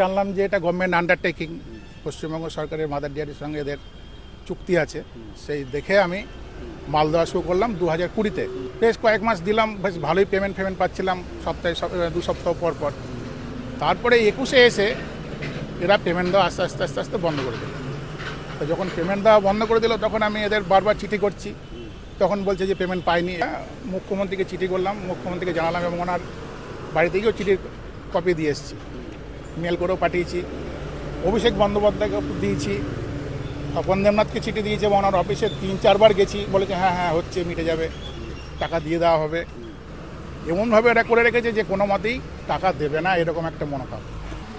জানলাম যে এটা গভর্নমেন্ট আন্ডারটেকিং পশ্চিমবঙ্গ সরকারের মাদার ডিয়ারির সঙ্গে এদের চুক্তি আছে। সেই দেখে আমি মাল দেওয়া শুরু করলাম দু হাজার কুড়িতে। বেশ কয়েক মাস দিলাম বেশ ভালোই পেমেন্ট ফেমেন্ট পাচ্ছিলাম সপ্তাহে দু সপ্তাহ পর পর। তারপরে একুশে এসে এরা পেমেন্ট দেওয়া আস্তে আস্তে আস্তে আস্তে বন্ধ করে দিল। তো যখন পেমেন্ট দেওয়া বন্ধ করে দিল তখন আমি এদের বারবার চিঠি করছি। তখন বলছে যে পেমেন্ট পাইনি। হ্যাঁ, মুখ্যমন্ত্রীকে চিঠি করলাম মুখ্যমন্ত্রীকে জানালাম এবং ওনার বাড়িতে গিয়েও চিঠির কপি দিয়ে এসেছি। মেল করেও পাঠিয়েছি। অভিষেক বন্দ্যোপাধ্যায়কে দিয়েছি। তপন দেবনাথকে চিঠি দিয়েছে এবং ওনার অফিসে তিন, চারবার গেছি। বলেছে হ্যাঁ হ্যাঁ হচ্ছে, মিটে যাবে। টাকা দিয়ে দেওয়া হবে। এমনভাবে এটা করে রেখেছে যে কোনো মতেই টাকা দেবে না, এরকম একটা মনোভাব।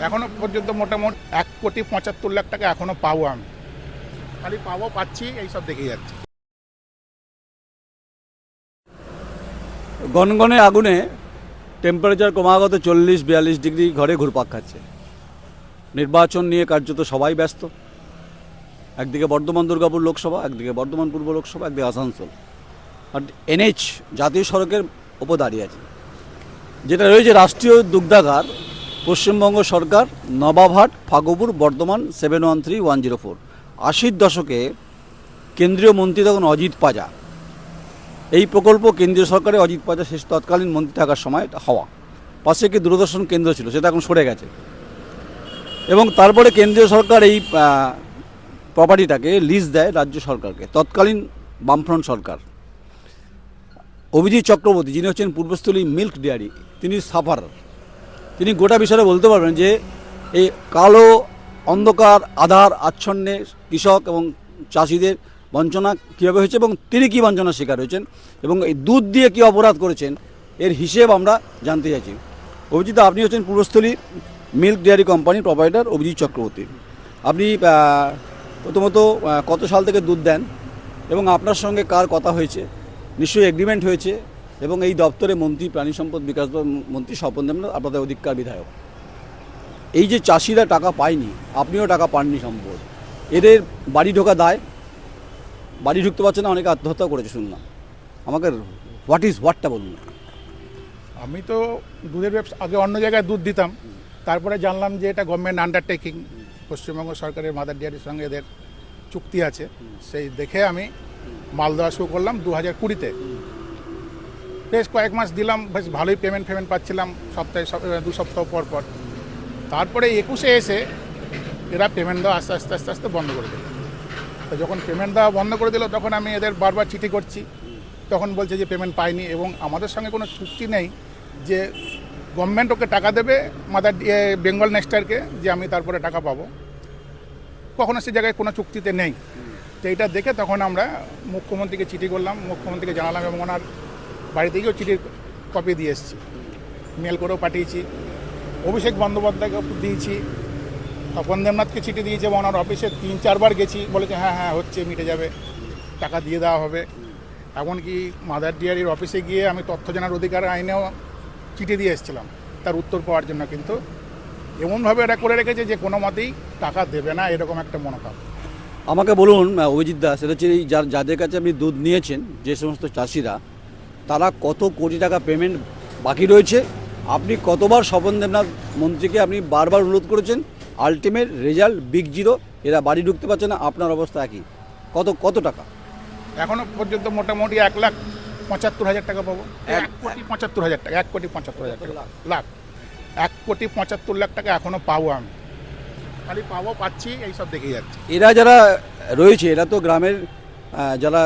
এখনও পর্যন্ত মোটামুটি এক কোটি পঁচাত্তর লাখ টাকা এখনও পাবো আমি। খালি পাবো, পাচ্ছি এইসব দেখে যাচ্ছি। গনগনে আগুনে টেম্পারেচার ক্রমাগত চল্লিশ, বিয়াল্লিশ ডিগ্রি ঘরে ঘুরপাক খাচ্ছে। নির্বাচন নিয়ে কার্যত সবাই ব্যস্ত। একদিকে বর্ধমান দুর্গাপুর লোকসভা, একদিকে বর্ধমান পূর্ব লোকসভা, একদিকে আসানসোল। আর এনএইচ জাতীয় সড়কের ওপর দাঁড়িয়ে আছে। যেটা রয়েছে রাষ্ট্রীয় দুগ্ধাগার, পশ্চিমবঙ্গ সরকার, Nababhat, Fagupur, Bardhaman seven one three one zero four আশির দশকে কেন্দ্রীয় মন্ত্রী তখন অজিত পাজা। এই প্রকল্প কেন্দ্রীয় সরকারে অজিত পাজা শেষ তৎকালীন মন্ত্রী থাকার সময় হওয়া। পাশে একটি দূরদর্শন কেন্দ্র ছিল, সেটা এখন সরে গেছে। এবং তারপরে কেন্দ্রীয় সরকার এই প্রপার্টিটাকে লিজ দেয় রাজ্য সরকারকে, তৎকালীন বামফ্রন্ট সরকার। অভিজিৎ চক্রবর্তী, যিনি হচ্ছেন পূর্বস্থলী মিল্ক ডেয়ারি, তিনি সাফার তিনি গোটা বিষয়ে বলতে পারবেন যে, এই কালো, অন্ধকার, আধার, আচ্ছন্নে কৃষক এবং চাষিদের বঞ্চনা কীভাবে হয়েছে এবং তিনি কী বঞ্চনার শিকার হয়েছেন এবং এই দুধ দিয়ে কী অপরাধ করেছেন, এর হিসেব আমরা জানতে চাইছি। অভিজিৎ, আপনি হচ্ছেন পূর্বস্থলী মিল্ক ডেয়ারি কোম্পানির প্রোভাইডার অভিজিৎ চক্রবর্তী। আপনি প্রথমত কত সাল থেকে দুধ দেন এবং আপনার সঙ্গে কার কথা হয়েছে? নিশ্চয়ই এগ্রিমেন্ট হয়েছে এবং এই দপ্তরে মন্ত্রী প্রাণী সম্পদ বিকাশ মন্ত্রী স্বপন দেবনাথ আপনাদের অধিকার বিধায়ক। এই যে চাষিরা টাকা পায়নি, আপনিও টাকা পাননি সম্পদ এদের বাড়ি ঢোকা দায় বাড়ি ঢুকতে পারছে না, অনেকে আত্মহত্যা করেছে শুনলাম আমাকে হোয়াট ইজ হোয়াটটা বলুন আমি তো দুধের ব্যবসা, আগে অন্য জায়গায় দুধ দিতাম, তারপরে জানলাম যে এটা গভর্নমেন্ট আন্ডারটেকিং পশ্চিমবঙ্গ সরকারের মাদার ডেয়ারির সঙ্গে এদের চুক্তি আছে, সেই দেখে আমি মাল দেওয়া শুরু করলাম দু হাজার কুড়িতে। বেশ কয়েক মাস দিলাম, বেশ ভালোই পেমেন্ট ফেমেন্ট পাচ্ছিলাম, সপ্তাহে সপ- দু সপ্তাহ পর পর। তারপরে একুশে এসে এরা পেমেন্ট দেওয়া আস্তে আস্তে আস্তে আস্তে বন্ধ করে দিল। তো যখন পেমেন্ট দেওয়া বন্ধ করে দিল, তখন আমি এদের বারবার চিঠি করছি। তখন বলছে যে পেমেন্ট পাইনি এবং আমাদের সঙ্গে কোনো চুক্তি নেই যে গভর্নমেন্ট ওকে টাকা দেবে মাদার বেঙ্গল নেক্সটারকে যে আমি তারপরে টাকা পাবো। কখনো সে জায়গায় কোনো চুক্তিতে নেই। তো এইটা দেখে তখন আমরা মুখ্যমন্ত্রীকে চিঠি করলাম, মুখ্যমন্ত্রীকে জানালাম এবং ওনার বাড়িতে গিয়েও চিঠির কপি দিয়ে এসেছি। মেল করেও পাঠিয়েছি। অভিষেক বন্দ্যোপাধ্যায়কে দিয়েছি। তপন দেবনাথকে চিঠি দিয়েছে এবং ওনার অফিসে তিন, চারবার গেছি। বলেছে হ্যাঁ হ্যাঁ হচ্ছে, মিটে যাবে। টাকা দিয়ে দেওয়া হবে। এমনকি মাদার ডিয়ারির অফিসে গিয়ে আমি তথ্য জানার অধিকার আইনেও চিঠি দিয়ে এসেছিলাম। তার উত্তর পাওয়ার জন্য কিন্তু এমনভাবে এরা করে রেখেছে যে কোনো মতেই টাকা দেবে না, এরকম একটা মনোভাব। আমাকে বলুন অভিজিৎ দাস এটা হচ্ছে যার, যাদের কাছে আপনি দুধ নিয়েছেন, যে সমস্ত চাষিরা, তারা কত কোটি টাকা পেমেন্ট বাকি রয়েছে? আপনি কতবার স্বপন দেবনাথ মন্ত্রীকে আপনি বারবার অনুরোধ করেছেন? আলটিমেট রেজাল্ট বিগ জিরো এরা বাড়ি ঢুকতে পারছে না আপনার অবস্থা একই। কত কত টাকা? এখনও পর্যন্ত মোটামুটি এক লাখ পঁচাত্তর হাজার টাকা পাবো। এক কোটি পঁচাত্তর হাজার টাকা এক কোটি পঁচাত্তর হাজার টাকা লাখ। এক কোটি পঁচাত্তর লাখ টাকা এখনও পাবো আমি। খালি পাবো পাচ্ছি এইসব দেখে যাচ্ছি। এরা যারা রয়েছে এরা তো গ্রামের যারা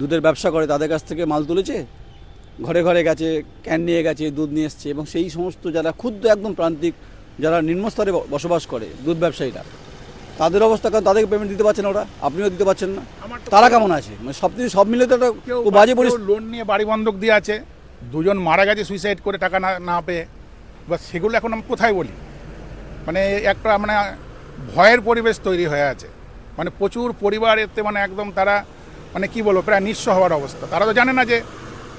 দুধের ব্যবসা করে তাদের কাছ থেকে মাল তুলেছে? ঘরে ঘরে গেছে ক্যান নিয়ে গেছে দুধ নিয়ে এসছে এবং সেই সমস্ত যারা ক্ষুদ্র একদম প্রান্তিক যারা নিম্নস্তরে বসবাস করে দুধ ব্যবসায়ীরা তাদের অবস্থা কারণ তাদেরকে পেমেন্ট দিতে পারছেন ওরা আপনিও দিতে পারছেন না। তারা কেমন আছে? মানে সব কিছু সব মিলে তো একটা বাজে পরিস্থিতি লোন নিয়ে বাড়ি বন্ধক দিয়ে আছে দুজন মারা গেছে সুইসাইড করে টাকা না না পেয়ে। বা সেগুলো এখন আমি কোথায় বলি? মানে একটা মানে ভয়ের পরিবেশ তৈরি হয়ে আছে। মানে প্রচুর পরিবার এতে মানে একদম তারা মানে কি বলব প্রায় নিঃস্ব হওয়ার অবস্থা। তারা তো জানে না যে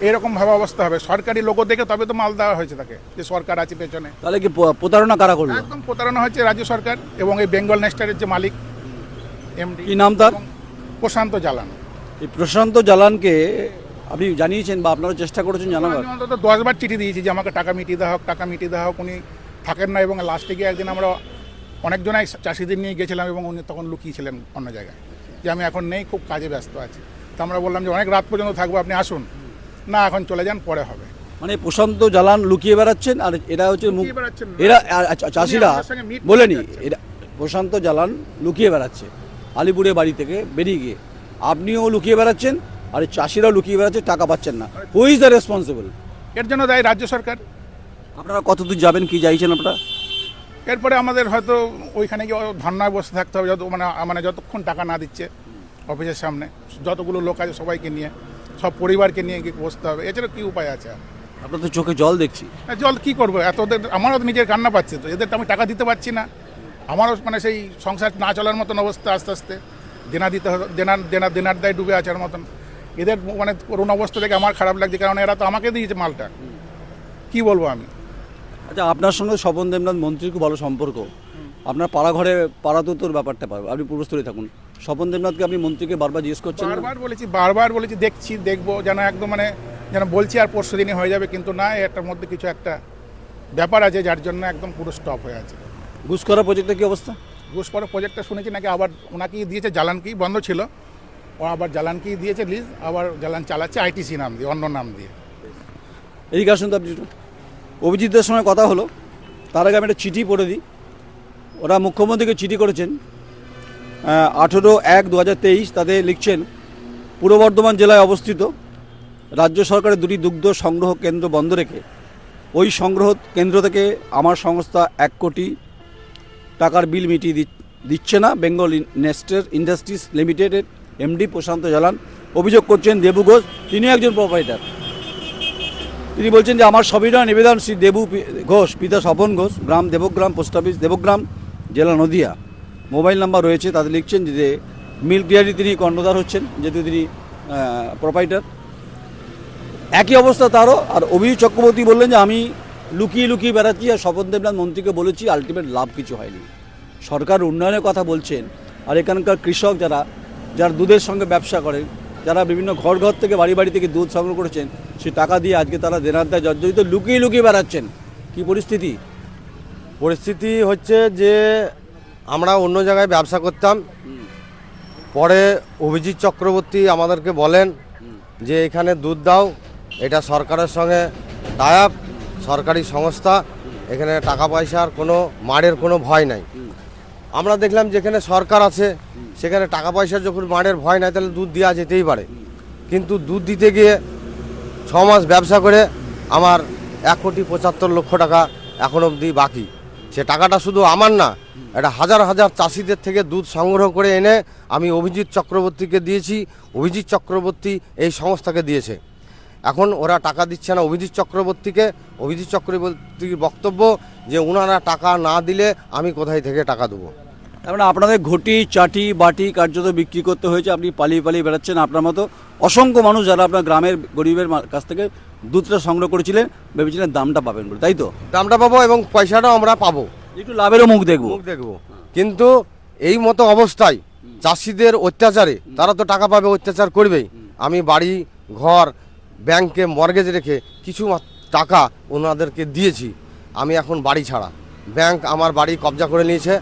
এরকম ভাবে অবস্থা হবে। সরকারি লোগো দেখে তবে তো মাল দেওয়া হয়েছে তাকে যে সরকার আছে পেছনে। তাহলে কি প্রতারণা কারা করল? একদম প্রতারণা হয়েছে রাজ্য সরকার এবং এই বেঙ্গল নেস্টারের যে মালিক এমডি কি নাম তার? প্রশান্ত জালান। এই প্রশান্ত জালানকে আপনি জানিয়েছেন বা আপনারা চেষ্টা করেছেন জানাবার? আমি অন্তত দশবার চিঠি দিয়েছি যে আমাকে টাকা মিটিয়ে দেওয়া হোক টাকা মিটিয়ে দেওয়া হোক উনি থাকেন না এবং লাস্টে গিয়ে একদিন আমরা অনেকজনাই চাষিদের নিয়ে গেছিলাম এবং উনি তখন লুকিয়েছিলেন অন্য জায়গায় যে আমি এখন নেই খুব কাজে ব্যস্ত আছি। তো আমরা বললাম যে অনেক রাত পর্যন্ত থাকব আপনি আসুন। না এখন চলে যান পরে হবে। মানে প্রশান্ত জালান লুকিয়ে বেড়াচ্ছেন আর এরা হচ্ছে। এরা আর চাষিরা বলেনি এরা প্রশান্ত জালান লুকিয়ে বেড়াচ্ছে আলিপুরে বাড়ি থেকে বেরিয়ে গিয়ে। আপনিও লুকিয়ে বেড়াচ্ছেন আর এই চাষিরাও লুকিয়ে বেড়াচ্ছে টাকা পাচ্ছেন না। হু ইজ দ্য রেসপন্সিবল এর জন্য দায়ী রাজ্য সরকার। আপনারা কতদূর যাবেন কি চাইছেন আপনারা? এরপরে আমাদের হয়তো ওইখানে গিয়ে ধর্নায় বসে থাকতে হবে যত মানে মানে যতক্ষণ টাকা না দিচ্ছে অফিসের সামনে যতগুলো লোক আছে সবাইকে নিয়ে। সব পরিবারকে নিয়ে গিয়ে বসতে হবে। এছাড়া কি উপায় আছে? আপনার তো চোখে জল দেখছি। আর জল কী করব? এত ওদের আমারও তো নিজের কান্না পাচ্ছে তো। এদের তো আমি টাকা দিতে পারছি না। আমারও মানে সেই সংসার না চলার মতন অবস্থা আস্তে আস্তে। দেনা দিতে হবে দেনা দেনা দেনার দায় ডুবে আসার মতন। এদের মানে করুণ অবস্থা থেকে আমার খারাপ লাগছে কারণ এরা তো আমাকে দিয়েছে মালটা। কি বলব আমি? আচ্ছা আপনার সঙ্গে স্বপন দেবনাথ মন্ত্রীর খুব ভালো সম্পর্ক। আপনার পাড়া ঘরে পাড়া তো ব্যাপারটা পারবে। আপনি পূর্বস্থলে থাকুন। স্বপন দেবনাথকে আপনি মন্ত্রীকে বারবার জিজ্ঞেস করছেন? বারবার বলেছি বারবার বলেছি দেখছি দেখব যেন একদম মানে যেন বলছি আর পরশু দিনই হয়ে যাবে কিন্তু না এটার মধ্যে কিছু একটা ব্যাপার আছে যার জন্য একদম পুরো স্টপ হয়ে আছে। ঘুষ করা প্রজেক্টের কি অবস্থা? ঘুষ পরে প্রজেক্টটা শুনেছি নাকি আবার ওনাকেই দিয়েছে জ্বালানকি বন্ধ ছিল। ও আবার জ্বালানকি দিয়েছে লিজ আবার জ্বালান চালাচ্ছে আইটিসি নাম দিয়ে অন্য নাম দিয়ে। এদিকে আসুন তো আপনি। অভিজিৎদের সঙ্গে কথা হলো। তার আগে আমি একটা চিঠি পড়ে দিই। ওরা মুখ্যমন্ত্রীকে চিঠি করেছেন আঠেরো এক দু হাজার তেইশ তাদের লিখছেন, পূর্ব বর্ধমান জেলায় অবস্থিত রাজ্য সরকারের দুটি দুগ্ধ সংগ্রহ কেন্দ্র বন্ধ রেখে ওই সংগ্রহ কেন্দ্র থেকে আমার সংস্থা এক কোটি টাকার বিল মিটিয়ে দিচ্ছে না। বেঙ্গল নেস্টের ইন্ডাস্ট্রিজ লিমিটেডের এমডি প্রশান্ত জালান অভিযোগ করছেন, দেবু ঘোষ তিনি একজন প্রোপাইটার। তিনি বলছেন যে, আমার সবিনয় নিবেদন শ্রী দেবু ঘোষ, পিতা স্বপন ঘোষ, গ্রাম দেবগ্রাম, পোস্ট অফিস দেবগ্রাম জেলা নদিয়া। মোবাইল নাম্বার রয়েছে তাদের লিখছেন যে মিল্ক ডেয়ারি তিনি কর্ণধার হচ্ছেন, যেহেতু তিনি প্রোপাইটার একই অবস্থা তারও, আর অভিজিৎ চক্রবর্তী বললেন যে আমি লুকিয়ে লুকিয়ে বেড়াচ্ছি আর স্বপন দেবনাথ মন্ত্রীকে বলেছি আলটিমেট লাভ কিছু হয়নি। সরকার উন্নয়নের কথা বলছেন, আর এখানকার কৃষক যারা যারা দুধের সঙ্গে ব্যবসা করেন যারা বিভিন্ন ঘর ঘর থেকে বাড়ি বাড়ি থেকে দুধ সংগ্রহ করেছেন, সে টাকা দিয়ে আজকে তারা দেনার দায় জর্জরিত লুকিয়ে লুকিয়ে বেড়াচ্ছেন। কি পরিস্থিতি? পরিস্থিতি হচ্ছে যে আমরা অন্য জায়গায় ব্যবসা করতাম। পরে অভিজিৎ চক্রবর্তী আমাদেরকে বলেন যে, এখানে দুধ দাও, এটা সরকারের সঙ্গে টায়াপ, সরকারি সংস্থা, এখানে টাকা পয়সার কোনো মারের কোনো ভয় নাই। আমরা দেখলাম যেখানে সরকার আছে, সেখানে টাকা পয়সার যখন মারের ভয় নাই, তাহলে দুধ দেওয়া যেতেই পারে। কিন্তু দুধ দিতে গিয়ে ছ মাস ব্যবসা করে আমার এক কোটি পঁচাত্তর লক্ষ টাকা এখন অবধি বাকি। সে টাকাটা শুধু আমার না, এটা হাজার হাজার চাষিদের থেকে দুধ সংগ্রহ করে এনে আমি অভিজিৎ চক্রবর্তীকে দিয়েছি, অভিজিৎ চক্রবর্তী এই সংস্থাকে দিয়েছে। এখন ওরা টাকা দিচ্ছে না অভিজিৎ চক্রবর্তীকে, অভিজিৎ চক্রবর্তীর বক্তব্য যে ওনারা টাকা না দিলে আমি কোথায় থেকে টাকা দেবো? তার মানে আপনাদের ঘটি, চাটি, বাটি কার্যত বিক্রি করতে হয়েছে, আপনি পালিয়ে পালিয়ে বেড়াচ্ছেন আপনার মতো অসংখ্য মানুষ যারা আপনার গ্রামের গরিবের কাছ থেকে দুধটা সংগ্রহ করেছিলেন ভেবেছিলেন দামটা পাবেন বলে তাই তো? দামটা পাবো এবং পয়সাটাও আমরা পাবো। একটু লাভেরও মুখ দেখব। মুখ দেখব। কিন্তু এই মতো অবস্থায় চাষিদের অত্যাচারে তারা তো টাকা পাবে অত্যাচার করবেই। আমি বাড়ি ঘর ব্যাংকে মর্গেজ রেখে কিছু টাকা ওনাদেরকে দিয়েছি। আমি এখন বাড়ি ছাড়া। ব্যাংক আমার বাড়ি কবজা করে নিয়েছে।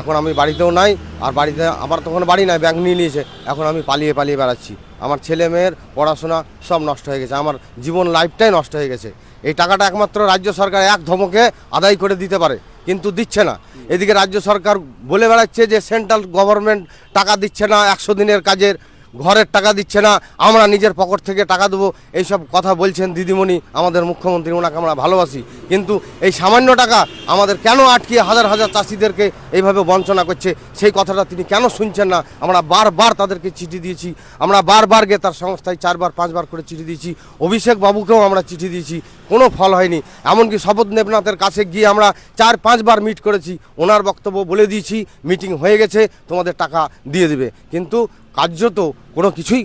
এখন আমি বাড়িতেও নাই আর বাড়িতে আমার তখন বাড়ি নাই ব্যাংক নিয়ে নিয়েছে। এখন আমি পালিয়ে পালিয়ে বেড়াচ্ছি। আমার ছেলে মেয়ের পড়াশোনা সব নষ্ট হয়ে গেছে, আমার জীবন লাইফটাই নষ্ট হয়ে গেছে। এই টাকাটা একমাত্র রাজ্য সরকার এক ধমকে আদায় করে দিতে পারে, কিন্তু দিচ্ছে না। এদিকে রাজ্য সরকার বলে বেড়াচ্ছে যে সেন্ট্রাল গভর্নমেন্ট টাকা দিচ্ছে না, একশো দিনের কাজের ঘরের টাকা দিচ্ছে না, আমরা নিজের পকেট থেকে টাকা দেবো, এইসব কথা বলছেন দিদিমণি, আমাদের মুখ্যমন্ত্রী, ওনাকে আমরা ভালোবাসি। কিন্তু এই সামান্য টাকা আমাদের কেন আটকিয়ে হাজার হাজার চাষিদেরকে এইভাবে বঞ্চনা করছে? সেই কথাটা তিনি কেন শুনছেন না? আমরা বারবার তাদেরকে চিঠি দিয়েছি, আমরা বারবার গিয়ে তার সংস্থায় চারবার, পাঁচবার করে চিঠি দিয়েছি, অভিষেক বাবুকেও আমরা চিঠি দিয়েছি, কোনো ফল হয়নি। এমনকি শপথ দেবনাথের কাছে গিয়ে আমরা চার, পাঁচবার মিট করেছি, ওনার বক্তব্য বলে দিয়েছি, মিটিং হয়ে গেছে, তোমাদের টাকা দিয়ে দেবে। কিন্তু কার্যত কোনো কিছুই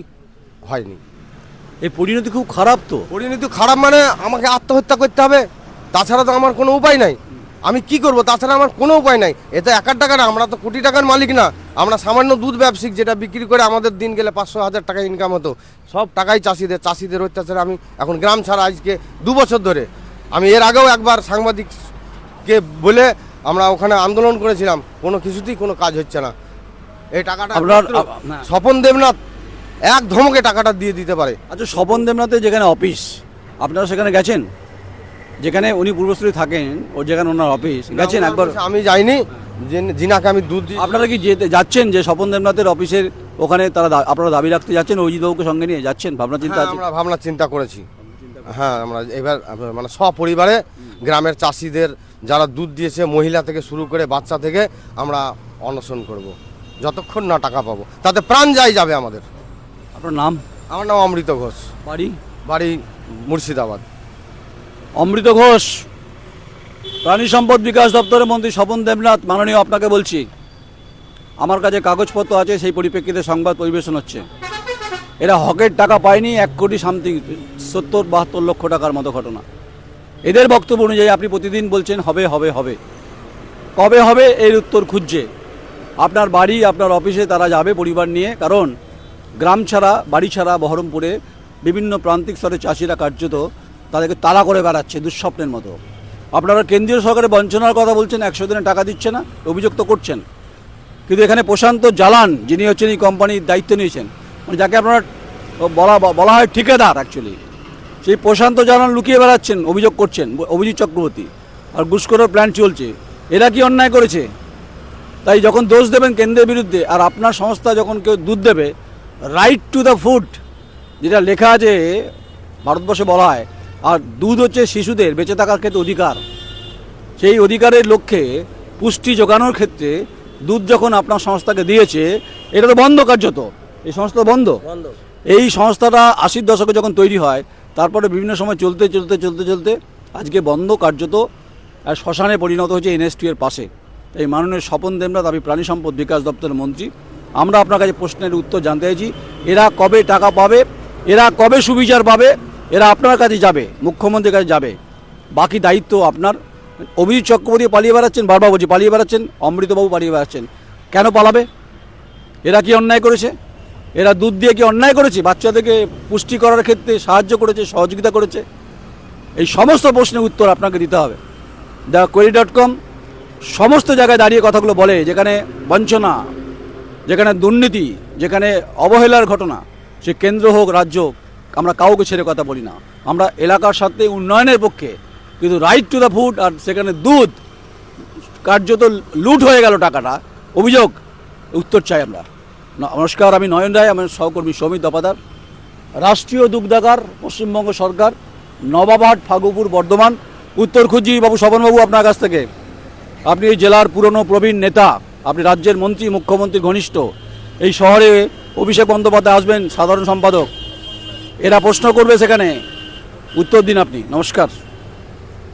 হয়নি। এই পরিণতি খুব খারাপ তো। পরিণতি খারাপ মানে আমাকে আত্মহত্যা করতে হবে তাছাড়া তো আমার কোনো উপায় নাই। আমি কি করব তাছাড়া আমার কোনো উপায় নাই। এতে একার টাকা না আমরা তো কোটি টাকার মালিক না। আমরা সামান্য দুধ ব্যবসায়িক যেটা বিক্রি করে আমাদের দিন গেলে পাঁচশো হাজার টাকা ইনকাম হতো। সব টাকাই চাষিদের চাষিদের অত্যাচারে আমি এখন গ্রাম ছাড়া আজকে দু বছর ধরে। আমি এর আগেও একবার সাংবাদিককে বলে আমরা ওখানে আন্দোলন করেছিলাম কোনো কিছুতেই কোনো কাজ হচ্ছে না। এই টাকাটা আপনার-। স্বপন দেবনাথ এক ধমকে টাকাটা দিয়ে দিতে পারে। আচ্ছা স্বপন দেবনাথে যেখানে অফিস আপনারা সেখানে গেছেন? যেখানে উনি পূর্বস্থলী থাকেন ও যেখানে ওনার অফিস গেছেন একবার? আমি যাইনি যিনাকে আমি দুধ দিই আপনারা কি যেতে যাচ্ছেন যে স্বপন দেবনাথের অফিসের ওখানে তারা আপনারা দাবি রাখতে যাচ্ছেন অজিতবাবুকে সঙ্গে নিয়ে যাচ্ছেন ভাবনা চিন্তা হ্যাঁ, আমরা ভাবনা চিন্তা করেছি। হ্যাঁ আমরা এবার মানে সপরিবারে গ্রামের চাষিদের যারা দুধ দিয়েছে মহিলা থেকে শুরু করে বাচ্চা থেকে আমরা অনশন করব। যতক্ষণ না টাকা পাবো। তাতে প্রাণ যাই যাবে আমাদের। আপনার নাম? আমার নাম অমৃত ঘোষ। বাড়ি? বাড়ি মুর্শিদাবাদ। অমৃত ঘোষ প্রাণী সম্পদ বিকাশ দপ্তরের মন্ত্রী স্বপন দেবনাথ মাননীয় আপনাকে বলছি আমার কাছে কাগজপত্র আছে সেই পরিপ্রেক্ষিতে সংবাদ পরিবেশন হচ্ছে। এরা হকের টাকা পায়নি এক কোটি সামথিং সত্তর বাহাত্তর লক্ষ টাকার মতো ঘটনা। এদের বক্তব্য অনুযায়ী আপনি প্রতিদিন বলছেন হবে হবে হবে। কবে হবে এর উত্তর খুঁজছে। আপনার বাড়ি, আপনার অফিসে তারা যাবে পরিবার নিয়ে। কারণ গ্রাম ছাড়া, বাড়ি ছাড়া বহরমপুরে বিভিন্ন প্রান্তিক স্তরে চাষিরা কার্যত তাদেরকে তাড়া করে বেড়াচ্ছে দুঃস্বপ্নের মতো। আপনারা কেন্দ্রীয় সরকারের বঞ্চনার কথা বলছেন, একশো দিনে টাকা দিচ্ছে না, অভিযোগ তো করছেন। কিন্তু এখানে প্রশান্ত জালান, যিনি হচ্ছেন এই কোম্পানির দায়িত্ব নিয়েছেন মানে যাকে আপনারা বলা বলা হয় ঠিকাদার অ্যাকচুয়ালি সেই প্রশান্ত জালান লুকিয়ে বেড়াচ্ছেন, অভিযোগ করছেন, অভিজিৎ চক্রবর্তী। আর ঘুষখোরের প্ল্যান চলছে। এরা কি অন্যায় করেছে? তাই যখন দোষ দেবেন কেন্দ্রের বিরুদ্ধে আর আপনার সংস্থা যখন কেউ দুধ দেবে রাইট টু দ্য ফুড যেটা লেখা আছে ভারতবর্ষে বলা হয় আর দুধ হচ্ছে শিশুদের বেঁচে থাকার ক্ষেত্রে অধিকার। সেই অধিকারের লক্ষ্যে পুষ্টি যোগানোর ক্ষেত্রে দুধ যখন আপনার সংস্থাকে দিয়েছে এটা তো বন্ধ কার্যত। এই সংস্থা বন্ধ? এই সংস্থাটা আশির দশকে যখন তৈরি হয় তারপরে বিভিন্ন সময় চলতে চলতে চলতে চলতে আজকে বন্ধ কার্যত আর শ্মশানে পরিণত হয়েছে এনএসটি এর পাশে। এই মাননীয় স্বপন দেবনাথ, আমি প্রাণী সম্পদ বিকাশ দপ্তরের মন্ত্রী। আমরা আপনার কাছে প্রশ্নের উত্তর জানতে চাইছি, এরা কবে টাকা পাবে, এরা কবে সুবিচার পাবে, এরা আপনার কাছে যাবে, মুখ্যমন্ত্রীর কাছে যাবে। বাকি দায়িত্ব আপনার। অভিজিৎ চক্রবর্তী পালিয়ে বেড়াচ্ছেন, বারবার বলছি পালিয়ে বেড়াচ্ছেন, অমৃতবাবু পালিয়ে বেড়াচ্ছেন। কেন পালাবে? এরা কি অন্যায় করেছে? এরা দুধ দিয়ে কি অন্যায় করেছে? বাচ্চাদেরকে পুষ্টি করার ক্ষেত্রে সাহায্য করেছে, সহযোগিতা করেছে। এই সমস্ত প্রশ্নের উত্তর আপনাকে দিতে হবে। দ্য কোয়েরি ডট কম সমস্ত জায়গায় দাঁড়িয়ে কথাগুলো বলে, যেখানে বঞ্চনা, যেখানে দুর্নীতি, যেখানে অবহেলার ঘটনা, সে কেন্দ্র হোক, রাজ্য হোক, আমরা কাউকে ছেড়ে কথা বলি না। আমরা এলাকার সাথে উন্নয়নের পক্ষে কিন্তু রাইট টু দ্য ফুড আর সেখানে দুধ, কার্যত লুট হয়ে গেল টাকাটা। অভিযোগ, উত্তর চাই আমরা। নমস্কার, আমি নয়ন রায়, আমার সহকর্মী সৌমিত দপাদার রাষ্ট্রীয় দুগ্ধাগার, পশ্চিমবঙ্গ সরকার নবাবহাট ফাগুপুর, বর্ধমান, উত্তর খুঁজি বাবু স্বপনবাবু আপনার কাছ থেকে। আপনি এই জেলার পুরনো প্রবীণ নেতা, আপনি রাজ্যের মন্ত্রী, মুখ্যমন্ত্রী, ঘনিষ্ঠ, এই শহরে অভিষেক বন্দ্যোপাধ্যায় আসবেন সাধারণ সম্পাদক। এরা প্রশ্ন করবে সেখানে। উত্তর দিন আপনি। নমস্কার।